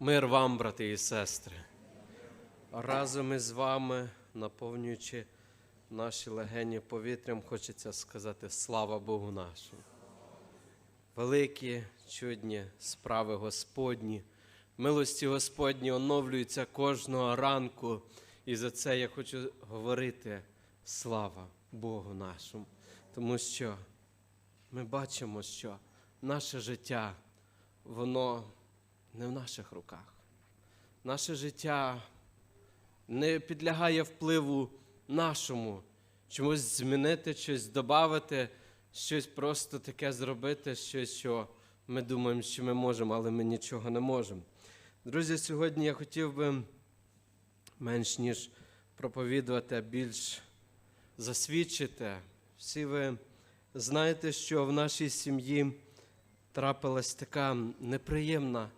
Мир вам, брати і сестри. Разом із вами, наповнюючи наші легені повітрям, хочеться сказати слава Богу нашому. Великі, чудні справи Господні, милості Господні оновлюються кожного ранку. І за це я хочу говорити слава Богу нашому. Тому що ми бачимо, що наше життя, воно не в наших руках. Наше життя не підлягає впливу нашому, чомусь змінити, щось додати, щось просто таке зробити, щось, що ми думаємо, що ми можемо, але ми нічого не можемо. Друзі, сьогодні я хотів би менш ніж проповідувати, а більш засвідчити. Всі ви знаєте, що в нашій сім'ї трапилась така неприємна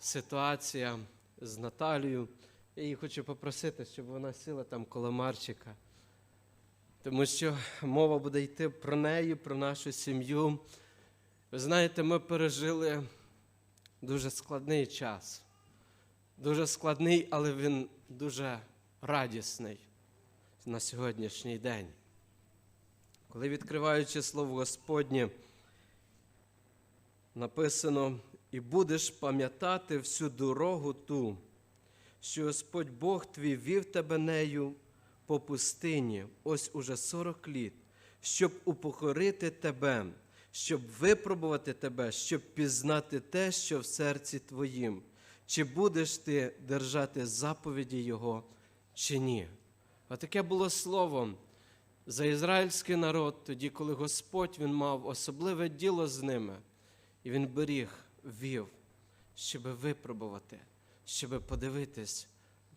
ситуація з Наталією. Я її хочу попросити, щоб вона сіла там коло Марчика. Тому що мова буде йти про неї, про нашу сім'ю. Ви знаєте, ми пережили дуже складний час. Дуже складний, але він дуже радісний на сьогоднішній день. Коли відкриваючи слово Господнє, написано, і будеш пам'ятати всю дорогу ту, що Господь Бог твій вів тебе нею по пустині, ось уже сорок літ, щоб упокорити тебе, щоб випробувати тебе, щоб пізнати те, що в серці твоїм, чи будеш ти держати заповіді Його, чи ні. Отаке було слово за ізраїльський народ, тоді, коли Господь він мав особливе діло з ними, і він беріг, вів, щоб випробувати, щоб подивитись,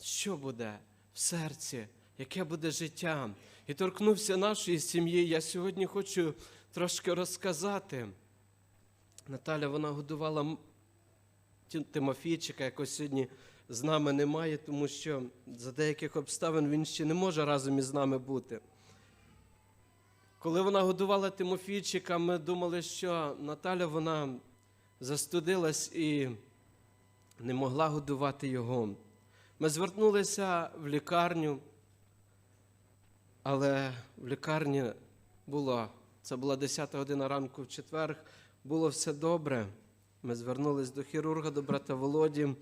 що буде в серці, яке буде життя. І торкнувся нашої сім'ї. Я сьогодні хочу трошки розказати. Наталя вона годувала Тимофійчика, якого сьогодні з нами немає, тому що за деяких обставин він ще не може разом із нами бути. Коли вона годувала Тимофійчика, ми думали, що Наталя вона застудилась і не могла годувати його. Ми звернулися в лікарню, але в лікарні було, це була 10 година ранку в четвер, було все добре. Ми звернулись до хірурга, до брата Володі.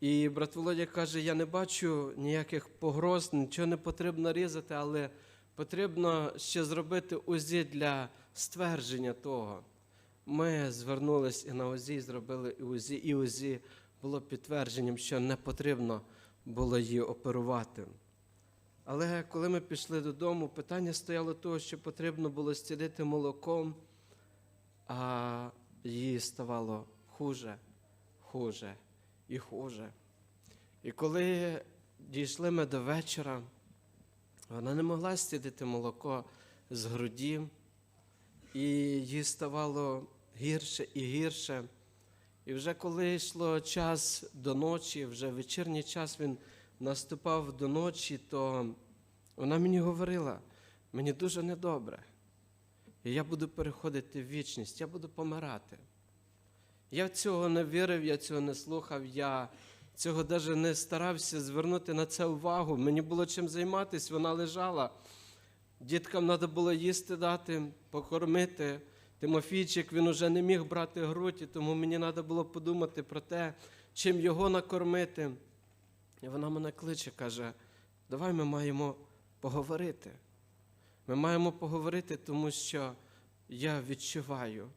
І брат Володя каже: я не бачу ніяких погроз, нічого не потрібно різати, але потрібно ще зробити УЗІ для ствердження того. Ми звернулись і на УЗІ, зробили і УЗІ, і УЗІ було підтвердженням, що не потрібно було її оперувати. Але коли ми пішли додому, питання стояло того, що потрібно було стілити молоком, а їй ставало хуже, хуже і хуже. І коли дійшли ми до вечора, вона не могла стідити молоко з груді, і їй ставало гірше і гірше. І вже коли йшло час до ночі, вже вечірній час він наступав до ночі, то вона мені говорила, мені дуже недобре. І я буду переходити в вічність, я буду помирати. Я цього не вірив, я цього не слухав, я цього навіть не старався звернути на це увагу. Мені було чим займатися, вона лежала. Діткам треба було їсти дати, покормити. Тимофійчик він уже не міг брати грудь, тому мені треба було подумати про те, чим його накормити. І вона мене кличе, каже: давай ми маємо поговорити. Ми маємо поговорити, тому що я відчуваю,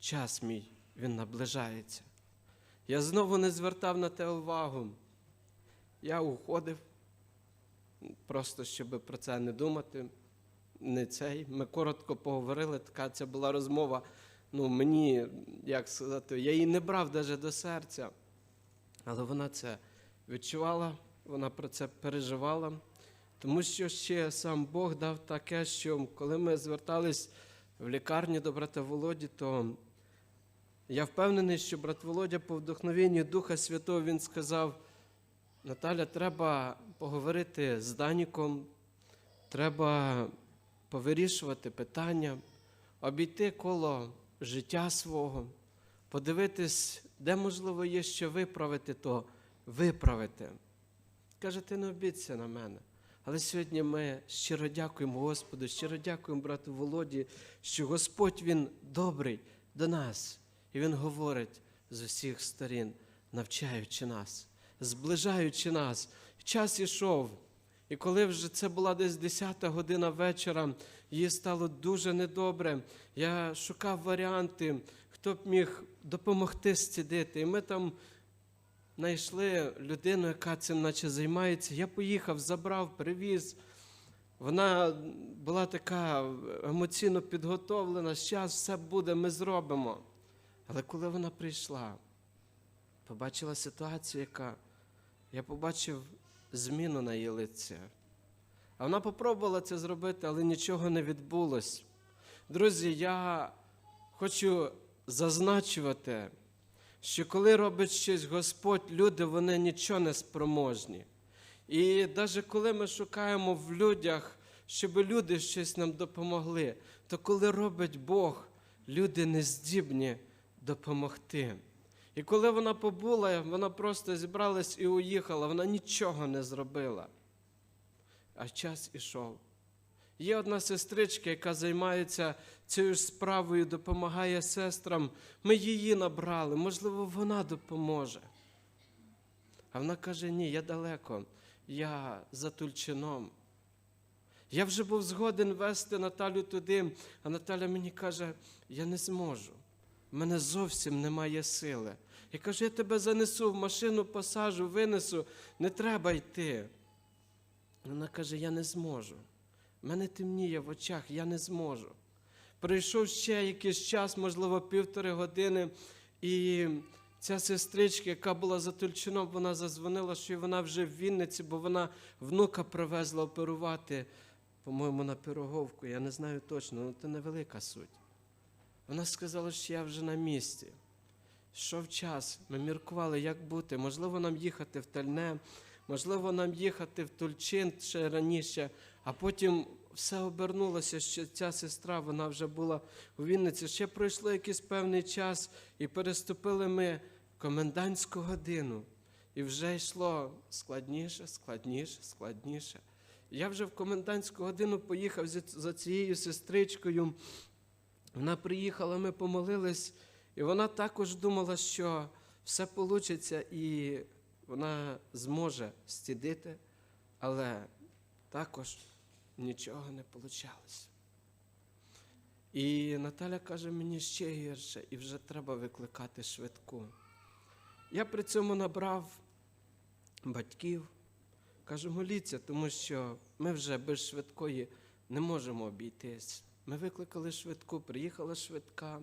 час мій він наближається. Я знову не звертав на те увагу. Я уходив, просто щоб про це не думати. Не цей. Ми коротко поговорили, така це була розмова. Ну, мені, як сказати, я її не брав навіть до серця. Але вона це відчувала, вона про це переживала. Тому що ще сам Бог дав таке, що коли ми звертались в лікарню до брата Володі, то я впевнений, що брат Володя по вдохновенню Духа Святого він сказав: Наталя, треба поговорити з Даніком, треба повирішувати питання, обійти коло життя свого, подивитись Де, можливо, є що виправити, то виправити. Каже, ти не обідься на мене. Але сьогодні ми щиро дякуємо Господу, щиро дякуємо брату Володі, що Господь Він добрий до нас. І Він говорить з усіх сторін, навчаючи нас, зближаючи нас. Час ішов. І коли вже це була десь 10 година вечора, їй стало дуже недобре. Я шукав варіанти, хто б міг допомогти зцідити. І ми там знайшли людину, яка цим наче займається. Я поїхав, забрав, привіз. Вона була така емоційно підготовлена, зараз все буде, ми зробимо. Але коли вона прийшла, побачила ситуацію, яка я побачив зміну на її лиці. А вона попробувала це зробити, але нічого не відбулось. Друзі, я хочу зазначувати, що коли робить щось Господь, люди вони нічого не спроможні. І навіть коли ми шукаємо в людях, щоб люди щось нам допомогли, то коли робить Бог, люди не здібні допомогти. І коли вона побула, вона просто зібралась і уїхала, вона нічого не зробила. А час ішов. Є одна сестричка, яка займається цією справою, допомагає сестрам. Ми її набрали, можливо, вона допоможе. А вона каже: ні, я далеко, я за Тульчином. Я вже був згоден вести Наталю туди, а Наталя мені каже, я не зможу. В мене зовсім немає сили. Я кажу, я тебе занесу в машину, посажу, винесу, не треба йти. Вона каже, я не зможу. В мене темніє в очах, я не зможу. Прийшов ще якийсь час, можливо, півтори години, і ця сестричка, яка була за Тульчином, вона зазвонила, що вона вже в Вінниці, бо вона внука привезла оперувати, по-моєму, на пироговку. Я не знаю точно, але це невелика суть. Вона сказала, що я вже на місці. Йшов час, ми міркували, як бути. Можливо, нам їхати в Тальне, можливо, нам їхати в Тульчин ще раніше, а потім все обернулося, що ця сестра вона вже була у Вінниці. Ще пройшло якийсь певний час, і переступили ми комендантську годину. І вже йшло складніше, складніше, складніше. Я вже в комендантську годину поїхав за- цією сестричкою. Вона приїхала, ми помолились, і вона також думала, що все вийде і вона зможе стідити, але також нічого не вийшло. І Наталя каже, мені ще гірше, і вже треба викликати швидку. Я при цьому набрав батьків, кажу, моліться, тому що ми вже без швидкої не можемо обійтись. Ми викликали швидку, приїхала швидка.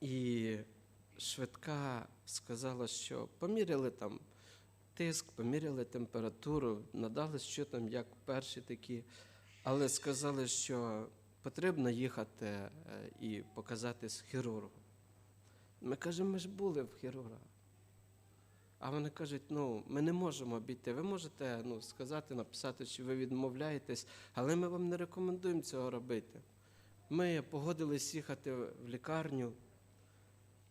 І швидка сказала, що поміряли там тиск, поміряли температуру, надали, що там, як перші такі, але сказали, що потрібно їхати е, і показатись хірургу. Ми кажемо, ми ж були в хірурга. А вони кажуть, ну, ми не можемо обійти. Ви можете ну, сказати, написати, що ви відмовляєтесь, але ми вам не рекомендуємо цього робити. Ми погодились їхати в лікарню.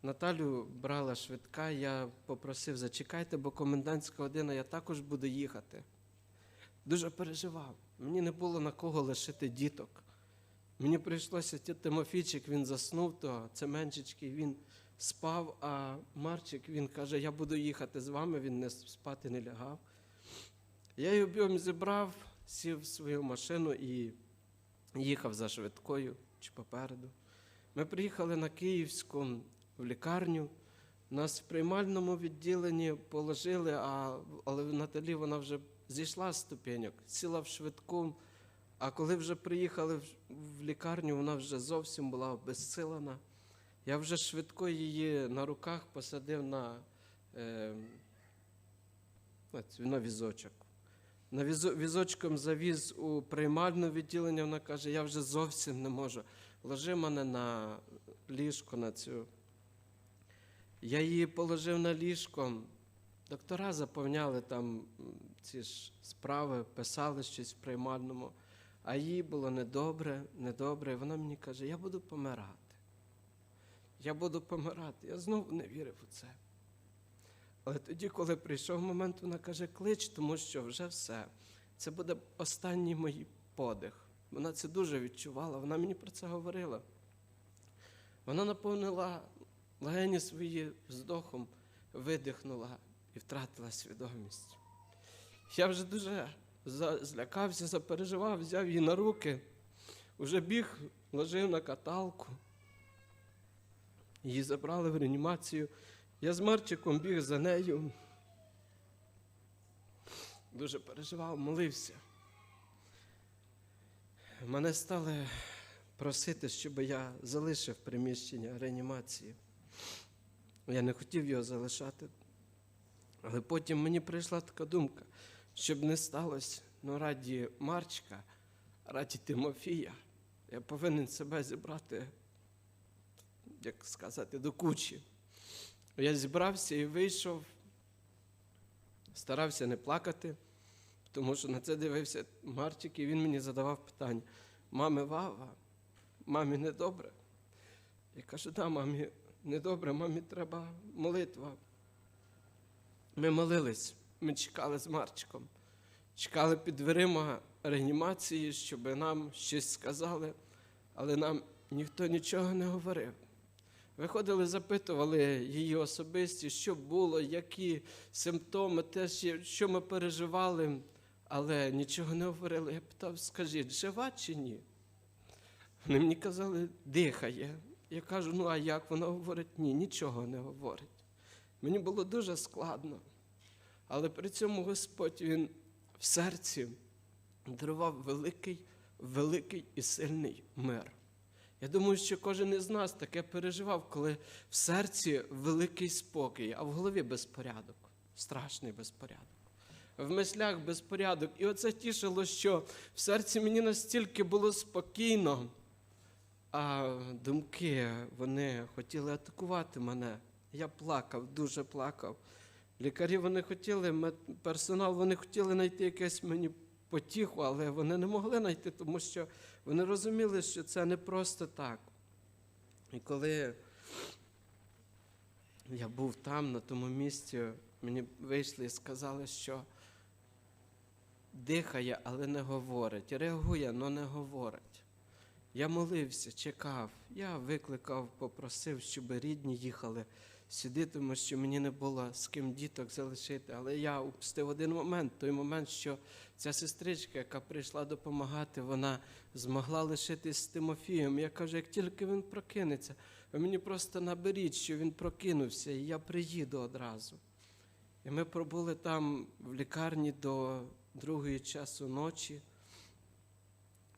Наталю брала швидка, я попросив, зачекайте, бо комендантська година, я також буду їхати. Дуже переживав. Мені не було на кого лишити діток. Мені прийшлося Тимофійчик, він заснув, то це меншички, він спав, а Марчик він каже, я буду їхати з вами, він не спати не лягав. Я її об'єм зібрав, сів в свою машину і їхав за швидкою чи попереду. Ми приїхали на Київську в лікарню. Нас в приймальному відділенні положили, а, але Наталі вона вже зійшла з ступеньок, сіла в швидку. А коли вже приїхали в, в лікарню, вона вже зовсім була обезсилена. Я вже швидко її на руках посадив на, е, на візочок. На візо, візочком завіз у приймальне відділення, вона каже, я вже зовсім не можу. Ложи мене на ліжко на цю. Я її положив на ліжко. Доктора заповняли там ці ж справи, писали щось в приймальному, а їй було недобре, недобре. І вона мені каже, я буду помирати. я буду помирати. Я знову не вірив у це. Але тоді, коли прийшов момент, вона каже, клич, тому що вже все. Це буде останній мій подих. Вона це дуже відчувала, вона мені про це говорила. Вона наповнила легені свої вздохом, видихнула і втратила свідомість. Я вже дуже злякався, запереживав, взяв її на руки, вже біг, ложив на каталку. Її забрали в реанімацію. Я з Марчиком біг за нею. Дуже переживав, молився. Мене стали просити, щоб я залишив приміщення реанімації. Я не хотів його залишати. Але потім мені прийшла така думка, щоб не сталося, ну раді Марчика, раді Тимофія, я повинен себе зібрати, як сказати, до кучі. Я зібрався і вийшов, старався не плакати, тому що на це дивився Марчик, і він мені задавав питання: мами Вава, мамі недобре. Я кажу, да, мамі недобре, мамі треба молитва. Ми молились, ми чекали з Марчиком, чекали під дверима реанімації, щоб нам щось сказали, але нам ніхто нічого не говорив. Виходили, запитували її особисті, що було, які симптоми, те, що- ми переживали, але нічого не говорили. Я питав, скажіть, жива чи ні? Вони мені казали, дихає. Я кажу, ну а як? Вона говорить, ні, нічого не говорить. Мені було дуже складно. Але при цьому Господь Він в серці дарував великий, великий і сильний мир. Я думаю, що кожен із нас таке переживав, коли в серці великий спокій, а в голові безпорядок, страшний безпорядок. В мислях безпорядок. І оце тішило, що в серці мені настільки було спокійно, а думки вони хотіли атакувати мене. Я плакав, дуже плакав. Лікарі вони хотіли, персонал вони хотіли знайти якесь мені потіху, але вони не могли знайти, тому що вони розуміли, що це не просто так. І коли я був там, на тому місці, мені вийшли і сказали, що дихає, але не говорить. Реагує, але не говорить. Я молився, чекав. Я викликав, попросив, щоб рідні їхали сюди, тому що мені не було з ким діток залишити. Але я упустив один момент, той момент, що ця сестричка, яка прийшла допомагати, вона змогла лишитись з Тимофієм. Я кажу, як тільки він прокинеться, ви мені просто наберіть, що він прокинувся, і я приїду одразу. І ми пробули там в лікарні до другої часу ночі.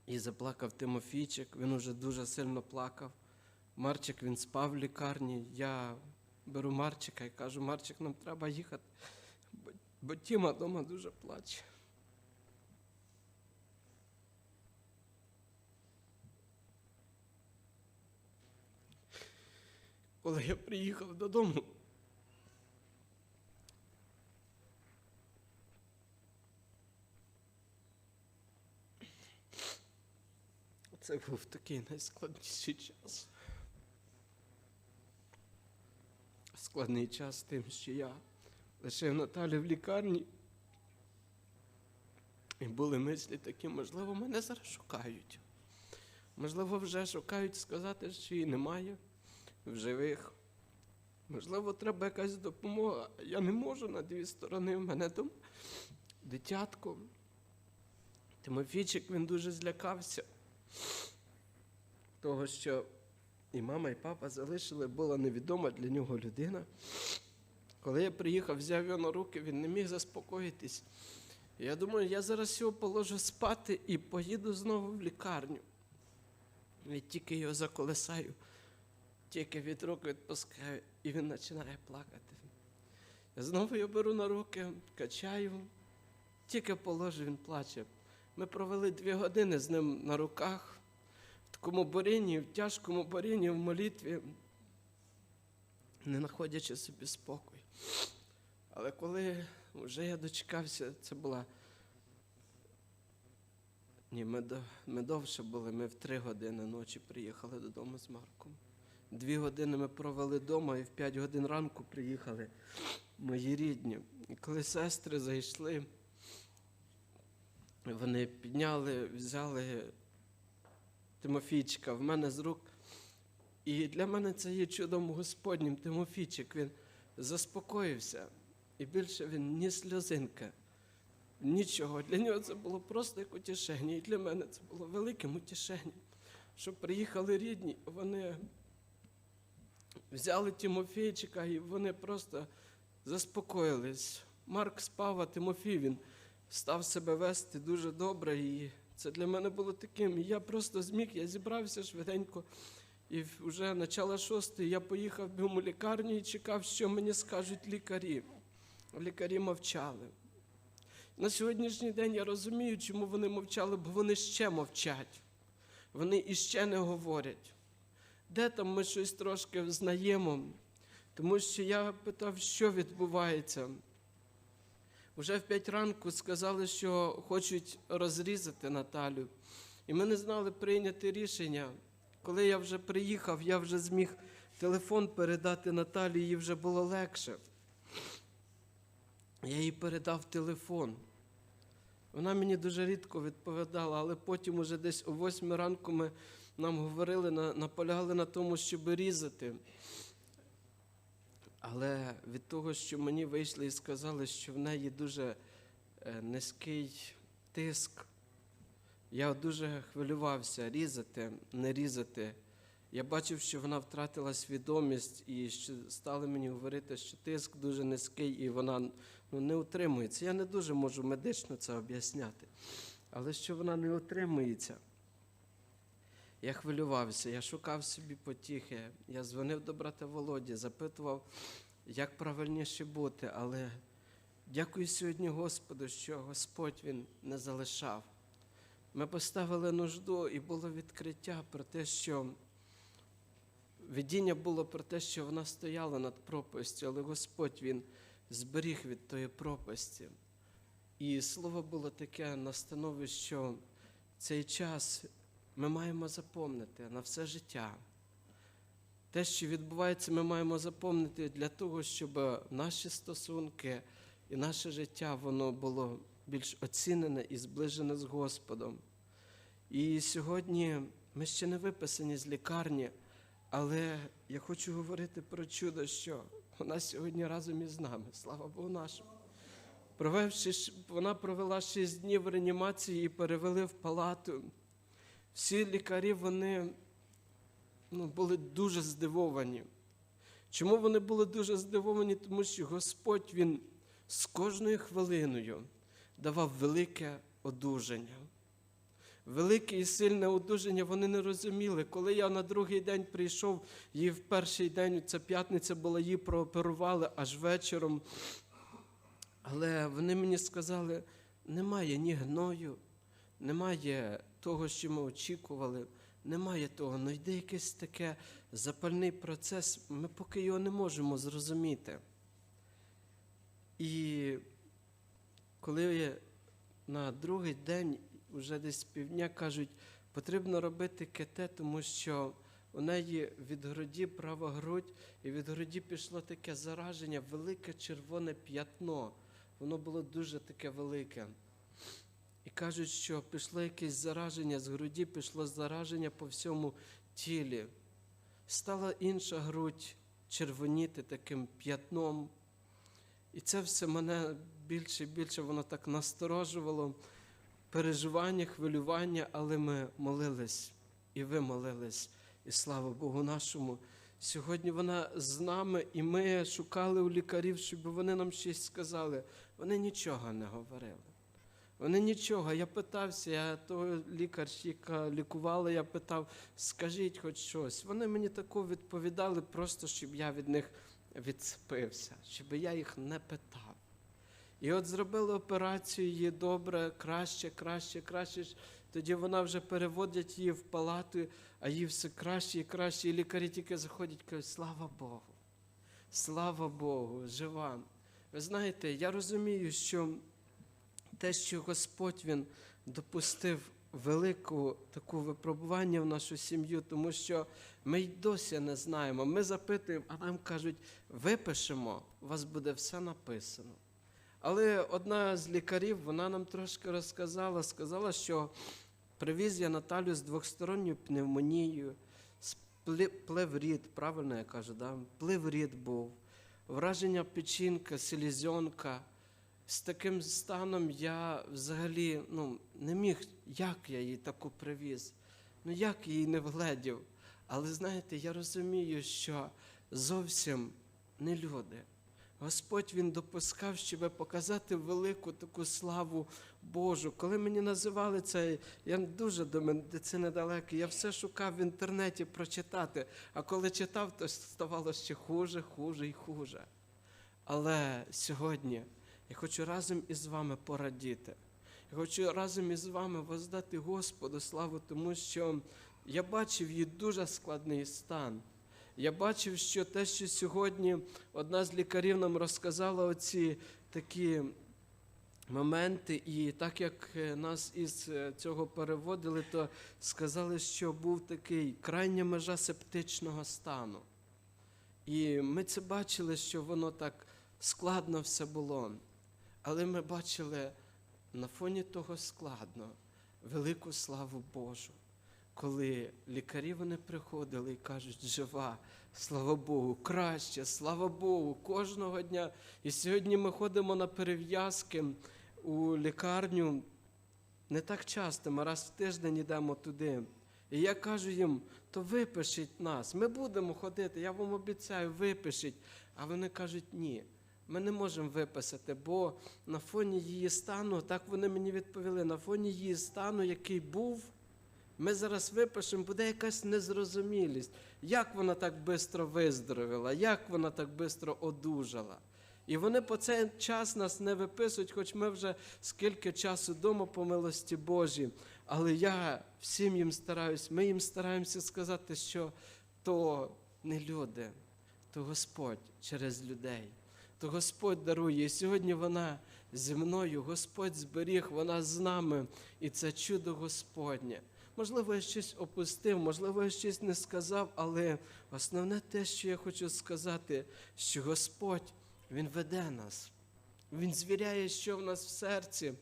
І заплакав Тимофійчик, він уже дуже сильно плакав. Марчик він спав в лікарні. Я беру Марчика і кажу, Марчик, нам треба їхати, бо, бо Тіма вдома дуже плаче. Коли я приїхав додому, це був такий найскладніший час. Складний час тим, що я лишив Наталю в лікарні. І були мислі такі, можливо, мене зараз шукають. Можливо, вже шукають сказати, що її немає в живих. Можливо, треба якась допомога. Я не можу на дві сторони. В мене там дитятко. Тимофійчик він дуже злякався того, що і мама, і папа залишили, була невідома для нього людина. Коли я приїхав, взяв його на руки, він не міг заспокоїтись. Я думаю, я зараз його положу спати і поїду знову в лікарню. І тільки його заколесаю, тільки від рук відпускаю, і він починає плакати. Я знову його беру на руки, качаю, тільки положу, він плаче. Ми провели дві години з ним на руках, в такому борінні, в тяжкому борінні, в молитві, не знаходячи собі спокій. Але коли вже я дочекався, це була. Ні, ми, ми довше були, ми в три години ночі приїхали додому з Марком. Дві години ми провели вдома і в 5 годин ранку приїхали мої рідні. І коли сестри зайшли, вони підняли, взяли Тимофійчика в мене з рук. І для мене це є чудом Господнім. Тимофійчик, він заспокоївся. І більше він ні сльозинки, нічого. Для нього це було просто як утішення. І для мене це було великим утішенням, що приїхали рідні, вони взяли Тимофійчика і вони просто заспокоїлись. Марк спав, а Тимофій він став себе вести дуже добре. І це для мене було таким. Я просто зміг, я зібрався швиденько. І вже начало шостої я поїхав бігом у лікарню і чекав, що мені скажуть лікарі. Лікарі мовчали. На сьогоднішній день я розумію, чому вони мовчали, бо вони ще мовчать. Вони іще не говорять. Де там ми щось трошки взнаємо? Тому що я питав, що відбувається. Уже в п'ять ранку сказали, що хочуть розрізати Наталю. І ми не знали прийняти рішення. Коли я вже приїхав, я вже зміг телефон передати Наталі, їй вже було легше. Я їй передав телефон. Вона мені дуже рідко відповідала, але потім, уже десь о восьмій ранку, ми нам говорили, наполягали на тому, щоб різати. Але від того, що мені вийшли і сказали, що в неї дуже е, низький тиск, я дуже хвилювався різати, не різати. Я бачив, що вона втратила свідомість і що стали мені говорити, що тиск дуже низький і вона ну, не утримується. Я не дуже можу медично це об'ясняти. Але що вона не утримується. Я хвилювався, я шукав собі потіхи. Я дзвонив до брата Володі, запитував, як правильніше бути. Але дякую сьогодні Господу, що Господь Він не залишав. Ми поставили нужду і було відкриття про те, що видіння було про те, що вона стояла над пропастю, але Господь Він зберіг від тої пропасті. І слово було таке настанови, що цей час ми маємо запомнити на все життя. Те, що відбувається, ми маємо запомнити для того, щоб наші стосунки і наше життя воно було більш оцінене і зближене з Господом. І сьогодні ми ще не виписані з лікарні, але я хочу говорити про чудо, що вона сьогодні разом із нами, слава Богу нашому. Провевши, вона провела шість днів в реанімації і перевели в палату. Всі лікарі вони ну, були дуже здивовані. Чому вони були дуже здивовані? Тому що Господь Він з кожною хвилиною давав велике одужання. Велике і сильне одужання вони не розуміли. Коли я на другий день прийшов, її в перший день, це п'ятниця була, її прооперували аж вечором. Але вони мені сказали, немає ні гною, немає того, що ми очікували, немає того. Ну йде якийсь таке запальний процес, ми поки його не можемо зрозуміти. І коли на другий день, вже десь півдня, кажуть, потрібно робити КТ, тому що у неї від груді права грудь, і від груді пішло таке зараження, велике червоне п'ятно. Воно було дуже таке велике. Кажуть, що пішло якесь зараження з груді, пішло зараження по всьому тілі. Стала інша грудь червоніти таким п'ятном. І це все мене більше і більше воно так насторожувало. Переживання, хвилювання, але ми молились, і ви молились, і слава Богу нашому. Сьогодні вона з нами, і ми шукали у лікарів, щоб вони нам щось сказали. Вони нічого не говорили. Вони нічого. Я питався, я того лікарщика лікувала, я питав, скажіть хоч щось. Вони мені тако відповідали, просто щоб я від них відцепився, щоб я їх не питав. І от зробили операцію, її добре, краще, краще, краще. Тоді вона вже переводять її в палату, а їй все краще і краще. І лікарі тільки заходять кажуть, слава Богу, слава Богу, жива. Ви знаєте, я розумію, що те, що Господь Він допустив велику таку випробування в нашу сім'ю, тому що ми й досі не знаємо. Ми запитуємо, а нам кажуть, випишемо, у вас буде все написано. Але одна з лікарів, вона нам трошки розказала, сказала, що привіз я Наталю з двохсторонньою пневмонією, з пле- плевріт, правильно я кажу, да? плевріт був, враження печінка, селезенка. З таким станом я взагалі ну, не міг, як я її таку привіз, ну як її не вгледів. Але знаєте, я розумію, що зовсім не люди. Господь Він допускав, щоб показати велику таку славу Божу. Коли мені називали це, я дуже до медицини далекий, я все шукав в інтернеті прочитати. А коли читав, то ставало ще хуже, хуже і хуже. Але сьогодні я хочу разом із вами порадіти. Я хочу разом із вами воздати Господу славу, тому що я бачив її дуже складний стан. Я бачив, що те, що сьогодні одна з лікарів нам розказала оці такі моменти, і так як е, нас із е, цього переводили, то сказали, що був такий крайня межа септичного стану. І ми це бачили, що воно так складно все було. Але ми бачили на фоні того складно велику славу Божу, коли лікарі вони приходили і кажуть, жива, слава Богу, краще, слава Богу, кожного дня. І сьогодні ми ходимо на перев'язки у лікарню не так часто, ми раз в тиждень йдемо туди. І я кажу їм, то випишіть нас, ми будемо ходити, я вам обіцяю, випишіть. А вони кажуть, ні, ми не можемо виписати, бо на фоні її стану, так вони мені відповіли, на фоні її стану, який був, ми зараз випишемо, буде якась незрозумілість, як вона так швидко виздоровіла, як вона так швидко одужала. І вони по цей час нас не виписують, хоч ми вже скільки часу вдома по милості Божій. Але я всім їм стараюсь, ми їм стараємося сказати, що то не люди, то Господь через людей, то Господь дарує. І сьогодні вона зі мною, Господь зберіг, вона з нами, і це чудо Господнє. Можливо, я щось опустив, можливо, я щось не сказав, але основне те, що я хочу сказати, що Господь Він веде нас. Він звіряє, що в нас в серці.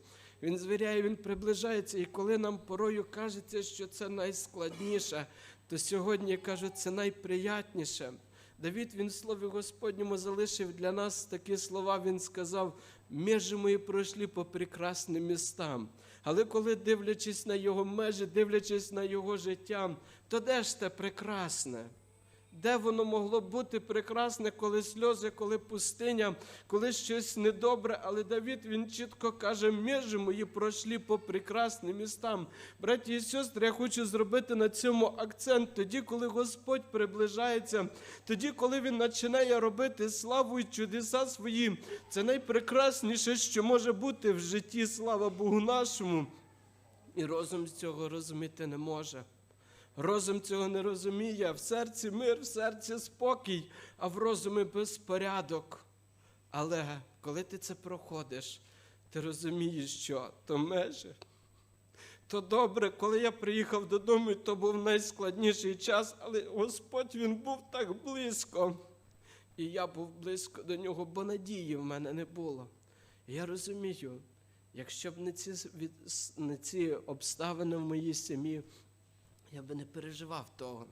Він звіряє, він приближається. І коли нам порою кажеться, що це найскладніше, то сьогодні я кажу, це найприятніше. Давід він в слові Господньому залишив для нас такі слова. Він сказав: межі мої пройшли по прекрасним містам. Але коли дивлячись на його межі, дивлячись на його життя, то де ж те прекрасне? Де воно могло бути прекрасне, коли сльози, коли пустиня, коли щось недобре, але Давід він чітко каже, межі мої пройшли по прекрасним містам. Браті і сестри, я хочу зробити на цьому акцент. Тоді, коли Господь приближається, тоді, коли Він починає робити славу і чудеса свої, це найпрекрасніше, що може бути в житті, слава Богу нашому. І розум з цього розуміти не може. Розум цього не розуміє, в серці мир, в серці спокій, а в розумі безпорядок. Але коли ти це проходиш, ти розумієш, що то межі. То добре, коли я приїхав додому, то був найскладніший час, але Господь він був так близько. І я був близько до нього, бо надії в мене не було. І я розумію, якщо б не ці, не ці обставини в моїй сім'ї, я би не переживав того.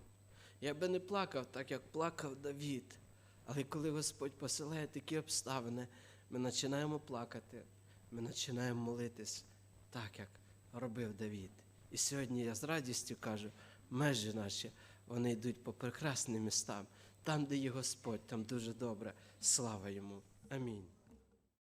Я би не плакав так, як плакав Давід. Але коли Господь посилає такі обставини, ми починаємо плакати, ми починаємо молитись так, як робив Давід. І сьогодні я з радістю кажу, межі наші, вони йдуть по прекрасним містам. Там, де є Господь, там дуже добре. Слава йому. Амінь.